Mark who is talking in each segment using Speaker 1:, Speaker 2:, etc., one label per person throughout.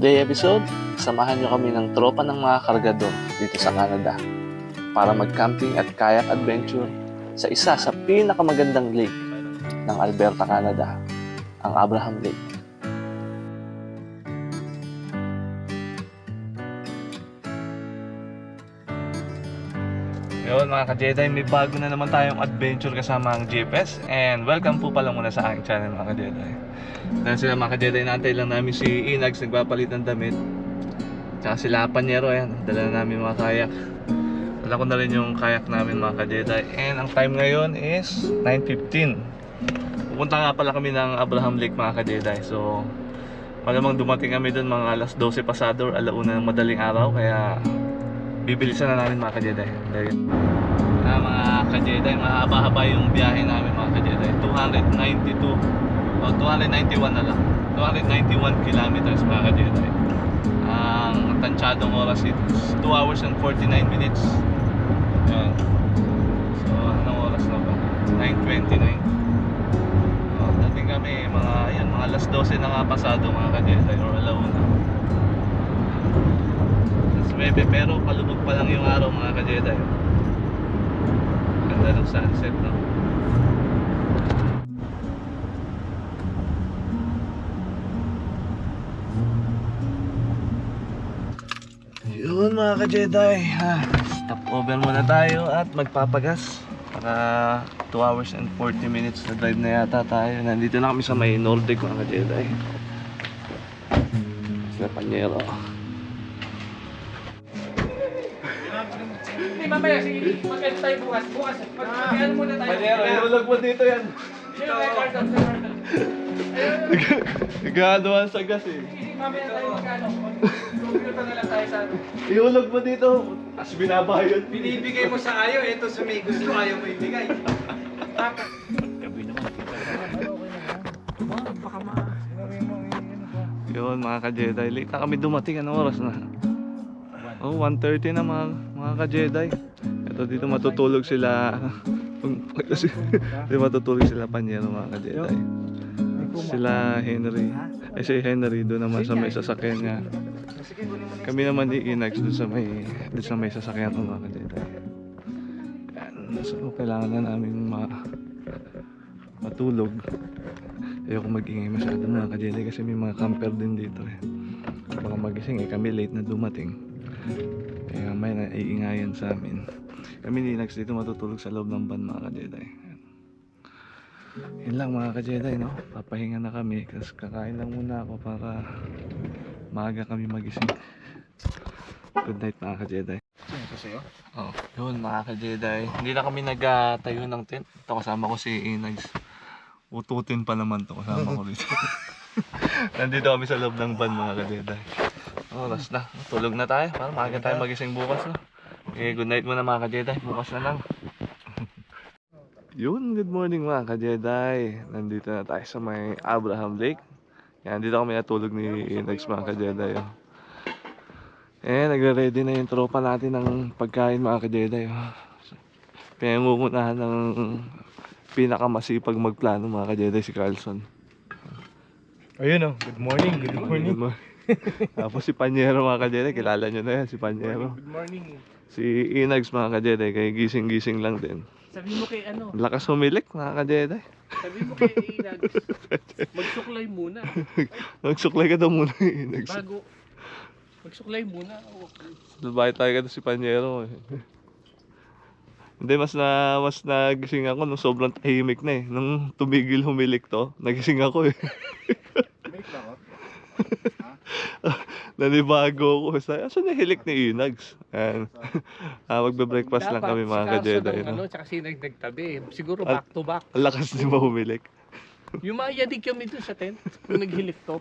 Speaker 1: Today episode, samahan nyo kami ng tropa ng mga kargador dito sa Canada para mag-camping at kayak adventure sa isa sa pinakamagandang lake ng Alberta, Canada, ang Abraham Lake. Yun mga ka-Jedi, may bago na naman tayong adventure kasama ang GPS and welcome po pala muna sa aking channel mga ka-Jedi. Dahil sila mga ka-Jedi natin lang namin si Inags nagpapalit ng damit. Tsaka sila Panyero yan, dala na namin mga kayak. Dala ko na rin yung kayak namin mga ka-Jedi and ang time ngayon is 9.15. Pupunta nga pala kami ng Abraham Lake mga ka-Jedi. So malamang dumating kami doon mga alas 12 pasado or alauna ng madaling araw kaya bibilisan na namin mga ka-Jedi. Dahil na mga ka-Jedi, mahaba-haba yung biyahe namin mga ka-Jedi. 292 o 291 na lang. 291 kilometers mga ka-Jedi. Ang tansyadong oras is 2 hours and 49 minutes. Yan. So, anong oras na ba? 9.29. Oh, dating kami, mga, yan, mga alas 12 na nga pasado mga ka-Jedi or alauna. Alas 9 pero palubog pa lang yung araw mga ka-Jedi. Ganda ng sunset no. Mga ka-Jedi ha. Stop over muna tayo at magpapagas Para 2 hours and 40 minutes na drive na yata tayo Nandito na kami sa may Nordic mga ka-Jedi Sila Panyero
Speaker 2: Hindi, mamaya, sige, mag-end tayo bukas. Bukas, mag-end muna tayo.
Speaker 1: iulog mo dito yan
Speaker 2: up up?
Speaker 1: Nagagawa sa gas eh
Speaker 2: mamaya tayo magkano. Mag-computer na lang tayo sa ano.
Speaker 1: Iulog mo dito Tapos binabayad
Speaker 2: Binibigay mo sa ayaw, eto sa may gusto, ayaw mo ibigay. Tapos,
Speaker 1: Yun mga ka-Jedi, late na kami dumating, anong oras na? Oh, 1.30 na mga, mga ka-Jedi Ito dito matutulog sila Kasi dito matutulog sila Panyero mga ka-Jedi Sila Henry Eh si Henry doon naman sa may sasakyan nga Kami naman ni Inax doon sa may doon sa may sasakyan ng mga Yan, so kailangan na namin ma matulog Ayoko mag-ingay masyado mga ka-Jedi kasi may mga camper din dito eh. Mga magising eh, kami late na dumating. Kaya may naiingayan sa amin. Kami ni Nax dito matutulog sa loob ng van mga ka-Jedi. Yun lang mga ka-Jedi no. Papahinga na kami kasi kakain lang muna ako para maaga kami magising. Good night mga ka-Jedi. Oh, yun mga ka-Jedi. Hindi na kami nagtayo ng tent. Ito kasama ko si Inags. Ututin pa naman to kasama ko rito. Nandito kami sa loob ng van mga ka-Jedi. Oras na. Tulog na tayo para maaga tayo magising bukas no. Okay, good night muna mga ka-Jedi. Bukas na lang. Yun, good morning mga ka-Jedi. Nandito na tayo sa may Abraham Lake. Yan, dito kami natulog ni Inags mga ka-Jedi. Oh. Eh, nagre-ready na yung tropa natin ng pagkain mga ka-Jedi. Oh. Pinangungunahan ng pinakamasipag magplano mga ka-Jedi si Carlson.
Speaker 3: Ayun oh, good morning, good morning.
Speaker 1: Good morning. Tapos si Panyero mga ka-Jedi, kilala nyo na yan si Panyero.
Speaker 3: Good morning.
Speaker 1: Si Inags mga ka-Jedi, kay gising-gising lang din.
Speaker 2: Sabi mo kay ano,
Speaker 1: Lakas humilik mga ka-Jedi.
Speaker 2: sabi mo kay Inag, magsuklay muna.
Speaker 1: Nagsuklay ka daw muna Inags.
Speaker 2: Bago, magsuklay muna. Okay.
Speaker 1: Babae tayo ka si Panyero. eh. Hindi, mas na mas nagising ako nung sobrang tahimik na eh. Nung tumigil humilik to, nagising ako eh.
Speaker 3: Wait lang oh.
Speaker 1: Nanibago ako. Sabi, asan na hilik ni Inags? Ayan. ah, magbe-breakfast lang kami mga ka-Jedi.
Speaker 2: Ano,
Speaker 1: No?
Speaker 2: tsaka si Inag nagtabi. Siguro
Speaker 1: At-
Speaker 2: back to back.
Speaker 1: Ang lakas di ba humilik?
Speaker 2: Yung mga yadig kami dun sa tent, yung naghilik to.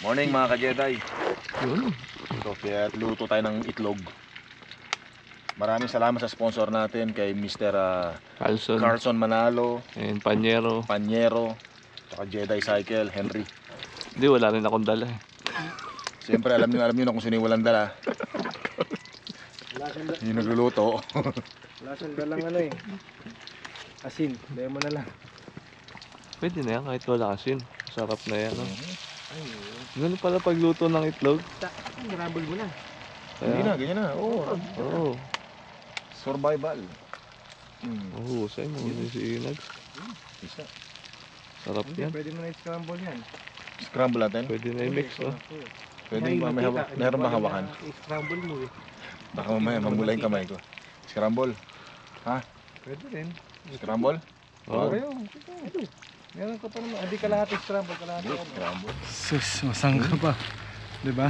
Speaker 3: Morning mga ka-Jedi.
Speaker 1: Yun.
Speaker 3: Ito, kaya luto tayo ng itlog. Maraming salamat sa sponsor natin kay Mr. ah,
Speaker 1: Carlson.
Speaker 3: Carson Manalo,
Speaker 1: And Panyero.
Speaker 3: Panyero, saka Jedi Cycle, Henry.
Speaker 1: Hindi, wala rin akong dala eh.
Speaker 3: Siyempre alam niyo alam niyo na kung sino yung walang dala. Yung nagluluto.
Speaker 4: Wala siyang dalang ano eh.
Speaker 2: Asin, dahil mo na lang.
Speaker 1: Pwede na yan kahit wala asin. Sarap na yan. No?
Speaker 2: Ay,
Speaker 1: Ganun pala pagluto ng itlog.
Speaker 2: ta, nirabol mo na.
Speaker 3: Hindi na,
Speaker 1: Kaya,
Speaker 3: ganyan na. Oo.
Speaker 1: oo.
Speaker 3: Survival. Hmm.
Speaker 1: Oh, husay mo. Yun si Inags.
Speaker 3: Isa.
Speaker 1: Sarap yan.
Speaker 2: pwede mo na i-scramble yan.
Speaker 3: Scramble natin.
Speaker 1: Pwede na i-mix, no?
Speaker 3: Pwede ba may hawa, meron ba hawakan?
Speaker 2: I-scramble mo eh.
Speaker 3: Baka mamaya mamula yung kamay ko. Scramble.
Speaker 2: Pwede rin.
Speaker 3: Scramble?
Speaker 1: Oo.
Speaker 2: Kayo, ito. Meron ka pa naman. Hindi ka lahat scramble, ka lahat.
Speaker 3: Scramble.
Speaker 2: Sus, masangga pa. Diba?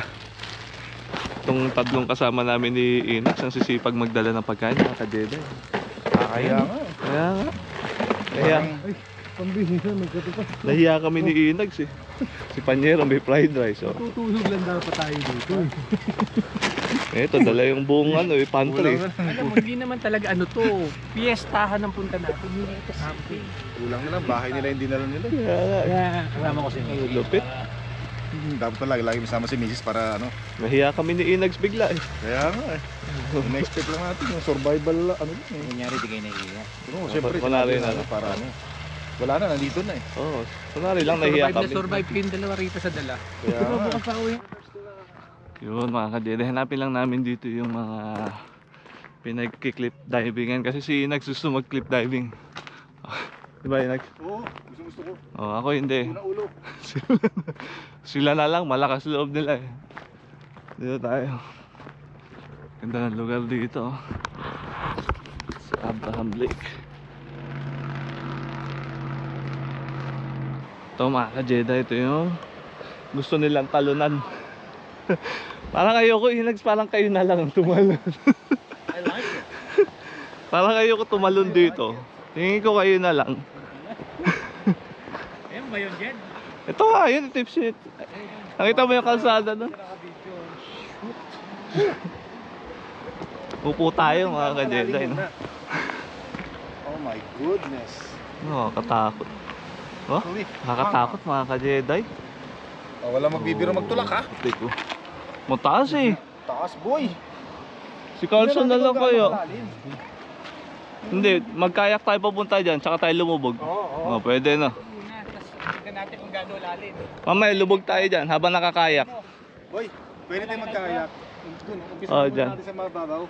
Speaker 1: Itong tatlong kasama namin ni Inags, ang sisipag magdala ng pagkain, mga ka-Jedi.
Speaker 3: Kaya nga.
Speaker 1: Kaya nga. Kaya,
Speaker 2: Pambihisa, magkato pa.
Speaker 1: nahiya kami ni Inags eh. Si Panyero may fried rice, oh.
Speaker 2: Tutulog lang dapat tayo dito.
Speaker 1: Eto, dala yung buong ano, eh, pantry.
Speaker 2: Alam mo, hindi naman talaga ano to. Piestahan ang punta natin. Hindi ito camping.
Speaker 3: Kulang na lang. Bahay nila hindi nila nila.
Speaker 1: Kaya nga,
Speaker 2: Kaya, kasama ko si
Speaker 1: ang lupit.
Speaker 3: Hmm, Dapat talaga lagi masama si Mrs. para ano.
Speaker 1: Nahiya kami ni Inags bigla eh.
Speaker 3: Kaya nga eh. Next step lang natin yung survival ano yun eh.
Speaker 2: Nangyari, di kayo nahiya.
Speaker 3: Oo, siyempre.
Speaker 1: Kunwari
Speaker 3: sinabi
Speaker 1: na,
Speaker 3: na,
Speaker 1: no?
Speaker 3: para ano. Wala na, nandito na eh.
Speaker 1: Oo, kunwari lang nahiya
Speaker 2: Survive na
Speaker 1: kami.
Speaker 2: survive kayong dalawa rito sa dala.
Speaker 3: Kaya nga.
Speaker 2: pa uwi.
Speaker 1: Yun mga kadede, hanapin lang namin dito yung mga pinag-clip divingan kasi si Inags gusto mag-clip diving. Diba Inags?
Speaker 3: Oo, gusto gusto ko.
Speaker 1: Oh, ako hindi.
Speaker 3: Una ulo.
Speaker 1: Sila na lang, malakas loob nila eh. Dito tayo. Ganda ng lugar dito. Sa Abraham Lake. Ito mga ka-Jedi, ito yung gusto nilang talunan. parang ayoko, inags parang kayo na lang ang tumalon.
Speaker 2: I like it.
Speaker 1: parang ayoko tumalon dito. Tingin ko kayo na lang.
Speaker 2: Ayun ba yun, Jen?
Speaker 1: Ito nga, yun, tip shit. Nakita mo yung kalsada doon? Upo tayo mga ka-Jedi, no?
Speaker 3: Oh my goodness.
Speaker 1: Oh, katakot. Oh, nakakatakot mga ka-Jedi.
Speaker 3: Oh, wala magbibiro magtulak ha.
Speaker 1: Putik ko. Mataas eh.
Speaker 3: Taas boy.
Speaker 1: Si Carlson na lang kayo. Hindi, magkayak tayo papunta dyan, tsaka tayo lumubog.
Speaker 3: Oo,
Speaker 1: Oh, pwede na.
Speaker 2: Muna, tapos tignan natin kung gaano lalim.
Speaker 1: Mamaya, lubog tayo dyan habang nakakayak.
Speaker 3: Boy, pwede tayo magkakayak. Dun, umpisa
Speaker 1: Oh, dyan.
Speaker 3: natin sa mababaw.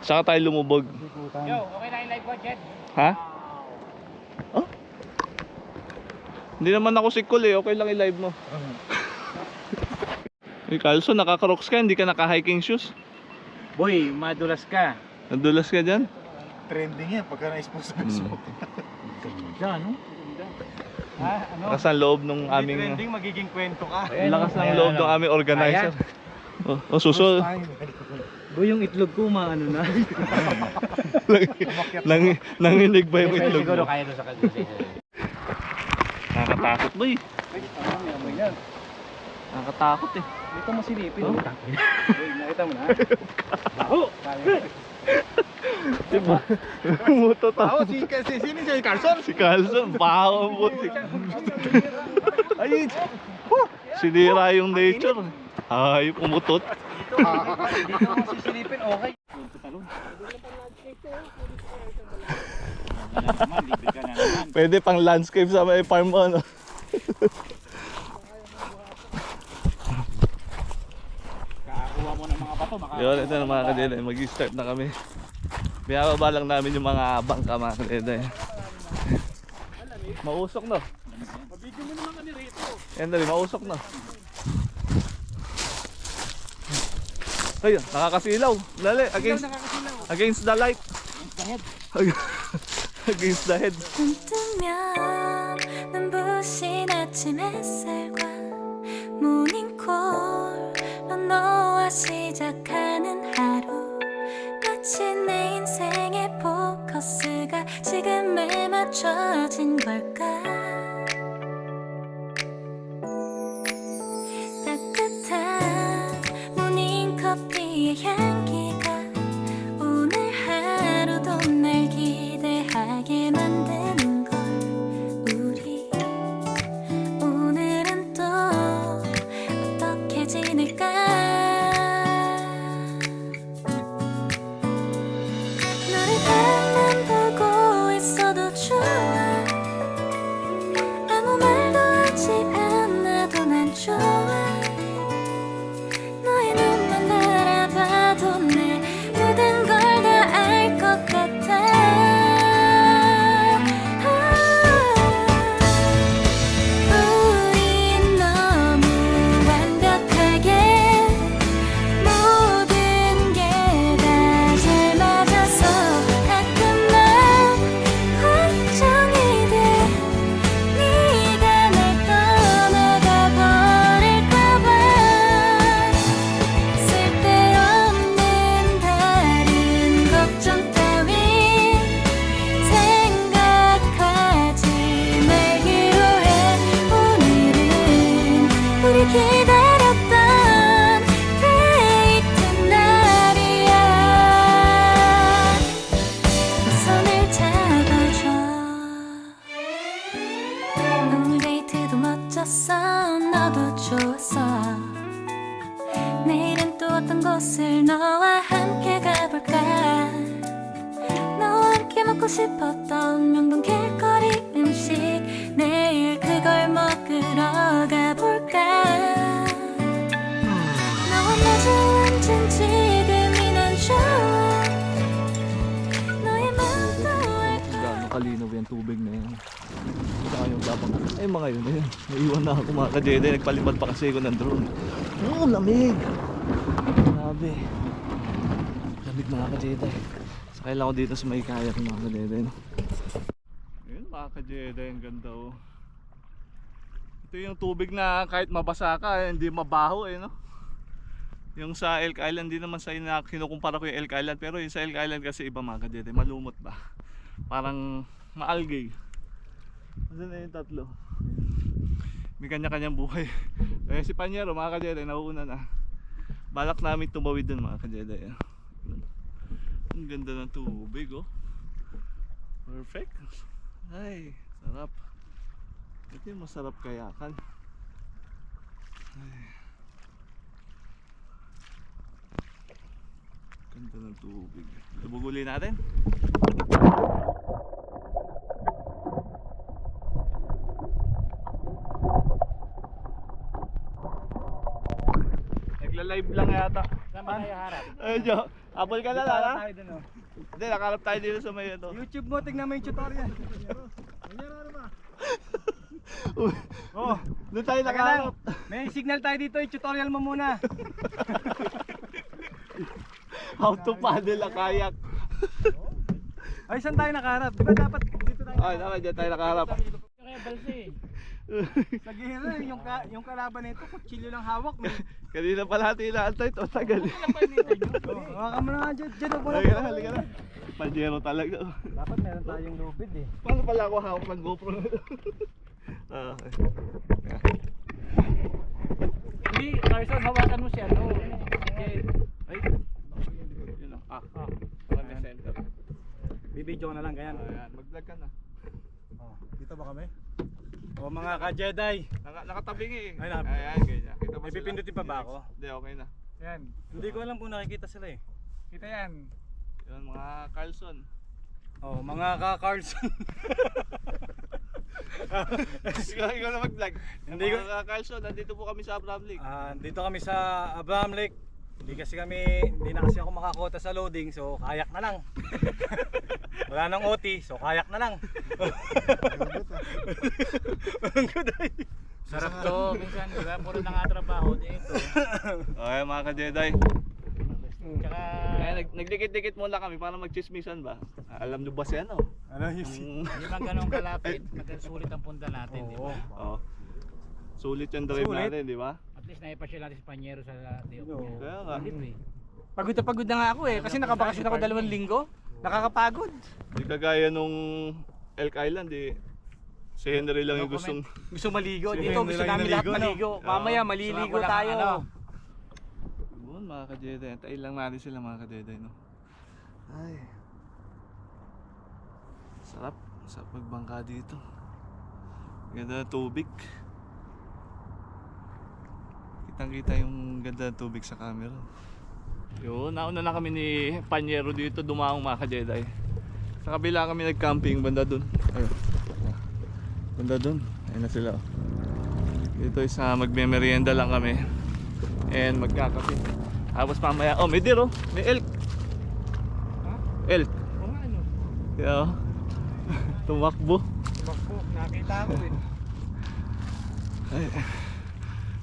Speaker 1: Tsaka tayo lumubog.
Speaker 2: Yo, okay na yung live Jen?
Speaker 1: Ha? Oh? Hindi naman ako sikul eh. Okay lang i-live mo. Eh, Carlson, nakaka-rocks ka, hindi ka naka-hiking shoes.
Speaker 2: Boy, madulas ka.
Speaker 1: Nadulas ka dyan?
Speaker 3: Trending yan pagka na-expose sa Facebook.
Speaker 2: Ganda, no? Ha? Ano?
Speaker 1: Lakas ang loob ng aming...
Speaker 3: magiging kwento ka.
Speaker 1: Ang lakas ng loob ng aming organizer. Oh, oh suso.
Speaker 2: Boy, yung itlog ko, maano na.
Speaker 1: Nang, nanginig ba yung itlog mo?
Speaker 2: kaya doon sa kasi.
Speaker 1: Nakakatakot ba eh. Nakakatakot eh.
Speaker 2: Ito masilipin.
Speaker 1: Oh.
Speaker 2: Boy, nakita mo na. Baho!
Speaker 1: Diba? Umuto
Speaker 3: Oo,
Speaker 1: to.
Speaker 3: si, si, sino si Carson?
Speaker 1: Si Carlson, baho ang buti. Ay, sinira yung nature. Ay, umutot.
Speaker 2: Dito mo sisilipin, okay.
Speaker 1: Pwede pang landscape sa may farm mo, ano?
Speaker 2: Kakakuha mo ng mga bato, maka...
Speaker 1: Yun, ito na mga kadede, mag-start na kami. Binababa lang namin yung mga bangka mga kadede. Mausok no?
Speaker 2: Mabigyan mo naman kami rito.
Speaker 1: Yan dali, mausok na. Ayun, nakakasilaw. Dali, against,
Speaker 2: nakakasilaw.
Speaker 1: against the light. against the head.
Speaker 4: 뜨면 눈부신 아침 햇살과 모닝콜로 너와 시작 맞춰진 걸까? 따뜻한 모닝 커피의 향 곳을 너와 함께 가볼까 너와 함께 먹고 싶었던 명동 길거리 음식 내일 그걸 먹으러 가볼까 너와 마주 앉은 지금이 난 좋아 너의 마음도
Speaker 1: Bigla, nakalinaw yung tubig na yun. Saka yung tapang, eh mga yun eh. Naiwan na ako mga ka-Jedi, nagpalipad pa kasi ako ng drone. Oo, lamig! Grabe. Lamig mga ka-Jedi. Sakay ako dito sa may kayak mga ka-Jedi. No? Yun mga ka-Jedi, ang ganda oh. Ito yung tubig na kahit mabasa ka, hindi mabaho eh no. Yung sa Elk Island, di naman sa ina kinukumpara ko yung Elk Island pero yung sa Elk Island kasi iba mga ka-Jedi, malumot ba? Parang maalgay. Ano na yung tatlo? May kanya-kanyang buhay. Eh si Panyero mga ka-Jedi, nauuna na. Balak namin tumawid dun mga ka-Jedi. ah. Ang ganda ng tubig oh. Perfect. Ay, sarap. Ito yung masarap kayakan. Ay. Ganda ng tubig. Lubog uli natin. Nagla-live lang yata.
Speaker 2: Saan ba tayo harap?
Speaker 1: Jo. Apple ka na lang ha?
Speaker 2: Tayo dun, oh.
Speaker 1: Hindi, nakalap tayo dito sa may ito.
Speaker 2: YouTube mo, tignan mo yung tutorial.
Speaker 1: Oh, doon tayo nakalap.
Speaker 2: May signal tayo dito, yung tutorial mo muna.
Speaker 1: How to paddle a kayak.
Speaker 2: Ay, saan tayo nakaharap? Di ba dapat dito tayo?
Speaker 1: Ay, naman dyan tayo nakaharap.
Speaker 2: Kaya balsi. Sa gihira, yung, ka, yung kalaban nito, kutsilyo lang hawak. May...
Speaker 1: Kanina pa natin inaantay ito, tagal.
Speaker 2: Hawakan mo na nga dyan, dyan. oh,
Speaker 1: Halika na, halika na. Pajero talaga.
Speaker 2: Dapat meron tayong lubid eh.
Speaker 1: Paano pala ako hawak ng GoPro? Ah, okay.
Speaker 2: Hindi, Carson, hawakan mo siya, no? Okay.
Speaker 1: Ay, yun lang. Ah, ah. Para may center.
Speaker 2: Bibidyo ko na lang, ganyan.
Speaker 1: Ayan, mag-vlog ka na.
Speaker 2: Oh, dito ba kami? O mga ka-Jedi.
Speaker 1: Naka, nakatabingi eh.
Speaker 2: Ay, naka-
Speaker 1: Ayan, ganyan. Kita mo
Speaker 2: May
Speaker 1: sila?
Speaker 2: pipindutin pa ba ako?
Speaker 1: Hindi, okay na.
Speaker 2: Yan. Hindi ko alam kung nakikita sila eh. Kita yan.
Speaker 1: Yun, mga Carlson.
Speaker 2: Oh, mga ka-Carlson.
Speaker 1: ikaw, ikaw na mag-vlog.
Speaker 2: Hindi ko-
Speaker 1: Mga Carlson, nandito po kami sa Abraham Lake.
Speaker 2: Ah, dito kami sa Abraham Lake. Hindi kasi kami, hindi na kasi ako makakota sa loading, so kayak na lang. Wala nang OT, so kayak na lang. Ang good ay.
Speaker 5: Sarap to, minsan, di ba? Puro nangatrabaho dito.
Speaker 1: Okay, mga ka-Jedi.
Speaker 5: Tsaka,
Speaker 1: Kaya nag nagdikit-dikit muna kami para magchismisan ba? Ah, Alam nyo ba siya no?
Speaker 2: Ano yun?
Speaker 1: Mm,
Speaker 5: hindi man ganun kalapit, magkasulit ang punta natin, di ba?
Speaker 1: oh. Sulit yung drive
Speaker 2: Sulit.
Speaker 1: natin, di ba?
Speaker 5: At least naipasyal natin si Panyero sa Diop.
Speaker 2: Oo.
Speaker 1: Kaya nga.
Speaker 5: Libre.
Speaker 2: Pagod na pagod na nga ako eh, kasi nakabakasyon ako dalawang linggo. Nakakapagod.
Speaker 1: Di kagaya nung Elk Island eh. Si Henry lang yung
Speaker 5: No
Speaker 1: gustong
Speaker 2: Gusto maligo.
Speaker 3: Si
Speaker 2: Dito
Speaker 3: Henry
Speaker 2: gusto
Speaker 3: lang
Speaker 2: namin
Speaker 3: yung
Speaker 2: lahat
Speaker 3: naligo, no?
Speaker 2: maligo.
Speaker 1: Oo.
Speaker 2: Mamaya maliligo
Speaker 5: Walang
Speaker 2: tayo.
Speaker 5: ano.
Speaker 1: Yun mga ka-Jedi. Tayo lang natin sila mga ka-Jedi no. Ay. Sarap. Sarap magbangka dito. Ganda ng tubig. Kitang kita yung ganda ng tubig sa camera. Yun, nauna na kami ni Panyero dito dumaong mga ka-Jedi. Sa kabila kami nag-camping banda dun. Ayun. Banda dun. Ayun na sila. oh. Dito isa magme-merienda lang kami. And magkakape. Tapos mamaya, oh may deer oh. May elk. Elk.
Speaker 2: Oo nga ano.
Speaker 1: Oh. Tumakbo.
Speaker 2: Bakbo, nakita ko eh.
Speaker 1: Ay.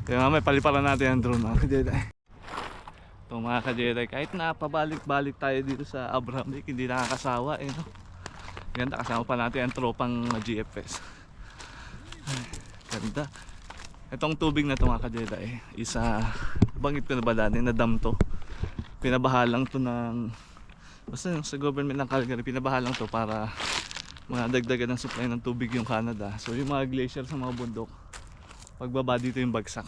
Speaker 1: Kaya mamaya paliparan natin ang drone mga ka-Jedi. Ito mga ka-Jedi, kahit na pabalik-balik tayo dito sa Abraham Lake, hindi nakakasawa eh no. Ganda kasama pa natin ang tropang GFS. Ay, ganda. Itong tubig na ito mga ka-Jedi, isa, bangit ko na ba dati, na dam to. Pinabahalang to ng, basta yung sa government ng Calgary, pinabahalang to para mga dagdagan ng supply ng tubig yung Canada. So yung mga glacier sa mga bundok, pagbaba dito yung bagsak.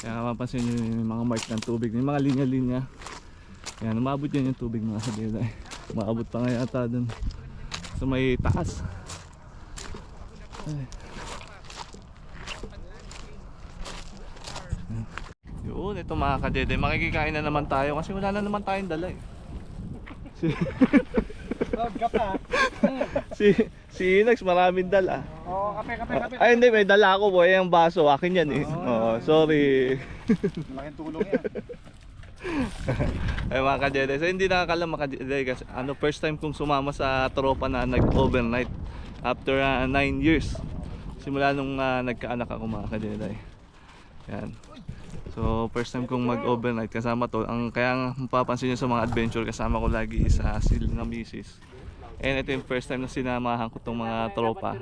Speaker 1: Kaya mapapansin nyo yung mga mark ng tubig, yung mga linya-linya. Yan, umabot yan yung tubig mga kadila. Umabot pa nga yata dun sa may taas. Ay. Yun, ito mga kadede, makikikain na naman tayo kasi wala na naman tayong dala eh.
Speaker 2: Pa.
Speaker 1: Si, si Inags maraming dala.
Speaker 2: Kape, kape, kape.
Speaker 1: Ay hindi, may dala ako boy, yung baso. Akin yan eh. Oo, sorry.
Speaker 3: Malaking tulong yan.
Speaker 1: Ay mga ka-Jedi. So hindi nakakalam mga ka-Jedi kasi ano, first time kong sumama sa tropa na nag-overnight after 9 years. Simula nung ah, nagkaanak ako mga ka-Jedi. Yan. So first time kong mag-overnight kasama to. Ang kaya nga mapapansin nyo sa mga adventure kasama ko lagi isa sil na misis. And ito yung first time na sinamahan ko tong mga tropa.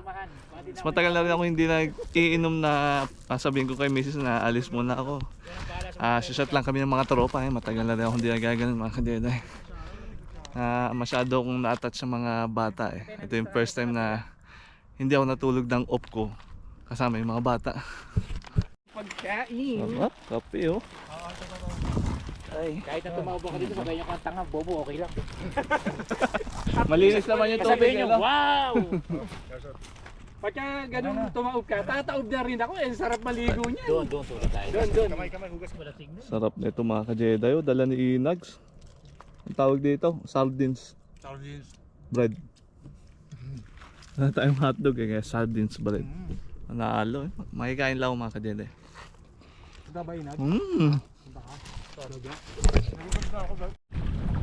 Speaker 1: Mas matagal na rin ako hindi nag-iinom na ah, sabihin ko kay misis na alis muna ako. Ah, shot lang kami ng mga tropa eh. Matagal na rin ako hindi nagaganon mga kadede. Ah, masyado akong na-attach sa mga bata eh. Ito yung first time na hindi ako natulog ng off ko kasama yung mga bata.
Speaker 5: Pagkain.
Speaker 1: Aba, kape oh. Ay.
Speaker 5: Kahit na tumawag ka dito, sabihin nyo kang tanga, bobo, okay lang.
Speaker 1: Malinis naman yung tubig
Speaker 5: Sabihin nyo,
Speaker 1: nila.
Speaker 5: wow! Pagka ganun tumaob ka, tataob na rin ako, eh, sarap maligo niya. Doon, doon, tulad tayo. Doon, doon.
Speaker 3: Kamay, kamay, hugas mo.
Speaker 1: Sarap nito mga ka-Jedi oh. Dala ni Inags. Ang tawag dito, sardines
Speaker 2: Sardines.
Speaker 1: bread. Wala tayong hotdog eh, kaya sardines bread. Naalo eh. Makikain lang ako mga ka-Jedi.
Speaker 2: Ito ba inag?
Speaker 1: Mm.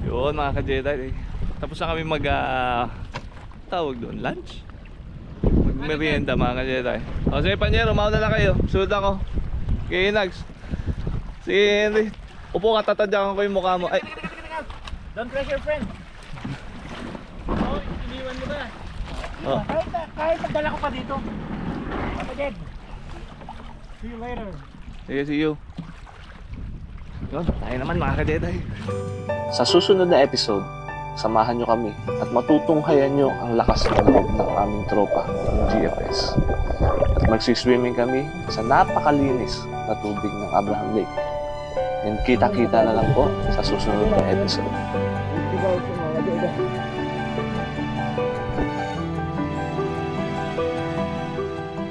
Speaker 1: Yun mga ka-Jedi. eh. Tapos na kami mag ah, tawag doon, lunch. Mag merienda mga ka-Jedi. O sige Panyero, mauna na kayo. Sunod ako. Kay Inags. Si Henry. Upo ka, tatadyakan ko yung mukha mo. Ay,
Speaker 5: Don't press your friend. Oh, iniwan mo na.
Speaker 1: oh.
Speaker 5: Kahit, kahit nagdala ko pa dito. Kapatid.
Speaker 2: See you later.
Speaker 1: Sige, see you. Yun, tayo naman mga ka-Jedi. Sa susunod na episode, samahan nyo kami at matutunghayan nyo ang lakas ng loob ng aming tropa, ng GFS. At magsiswimming kami sa napakalinis na tubig ng Abraham Lake. And kita-kita na lang po sa susunod na episode.